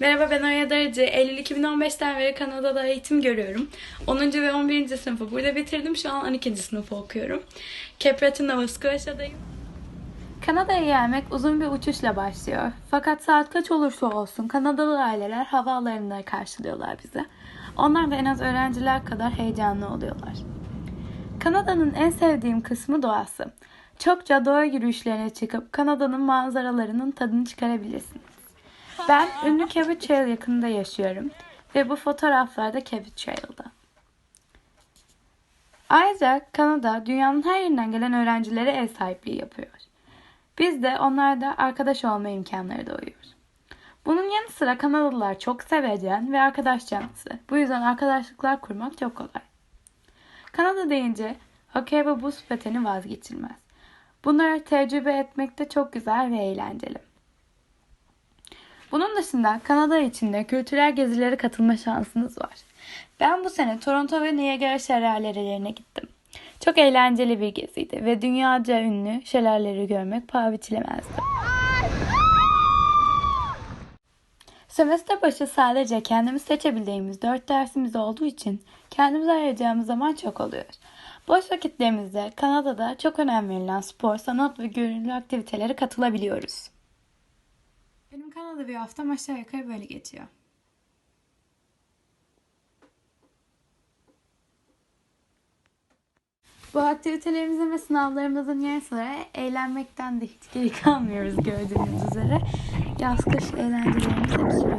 Merhaba ben Oya Darıcı. Eylül 2015'ten beri Kanada'da eğitim görüyorum. 10. ve 11. sınıfı burada bitirdim. Şu an 12. sınıfı okuyorum. Cape Nova Scotia'dayım. Kanada'ya gelmek uzun bir uçuşla başlıyor. Fakat saat kaç olursa olsun Kanadalı aileler havaalanında karşılıyorlar bizi. Onlar da en az öğrenciler kadar heyecanlı oluyorlar. Kanada'nın en sevdiğim kısmı doğası. Çokça doğa yürüyüşlerine çıkıp Kanada'nın manzaralarının tadını çıkarabilirsiniz. Ben ünlü Cabot Trail yakınında yaşıyorum ve bu fotoğraflar da Cabot Trail'da. Ayrıca Kanada dünyanın her yerinden gelen öğrencilere ev sahipliği yapıyor. Biz de onlarda arkadaş olma imkanları doğuyor. Bunun yanı sıra Kanadalılar çok sevecen ve arkadaş canlısı. Bu yüzden arkadaşlıklar kurmak çok kolay. Kanada deyince hokey ve buz pateni vazgeçilmez. Bunları tecrübe etmek de çok güzel ve eğlenceli. Bunun dışında Kanada içinde kültürel gezilere katılma şansınız var. Ben bu sene Toronto ve Niagara şelalelerine gittim. Çok eğlenceli bir geziydi ve dünyaca ünlü şelaleleri görmek paha biçilemezdi. Semester başı sadece kendimiz seçebildiğimiz 4 dersimiz olduğu için kendimize ayıracağımız zaman çok oluyor. Boş vakitlerimizde Kanada'da çok önem verilen spor, sanat ve gönüllü aktivitelere katılabiliyoruz. Benim Kanada bir haftam aşağı yukarı böyle geçiyor. Bu aktivitelerimizin ve sınavlarımızın yanı sıra eğlenmekten de hiç geri kalmıyoruz gördüğünüz üzere. Yaz kış eğlencelerimiz hep.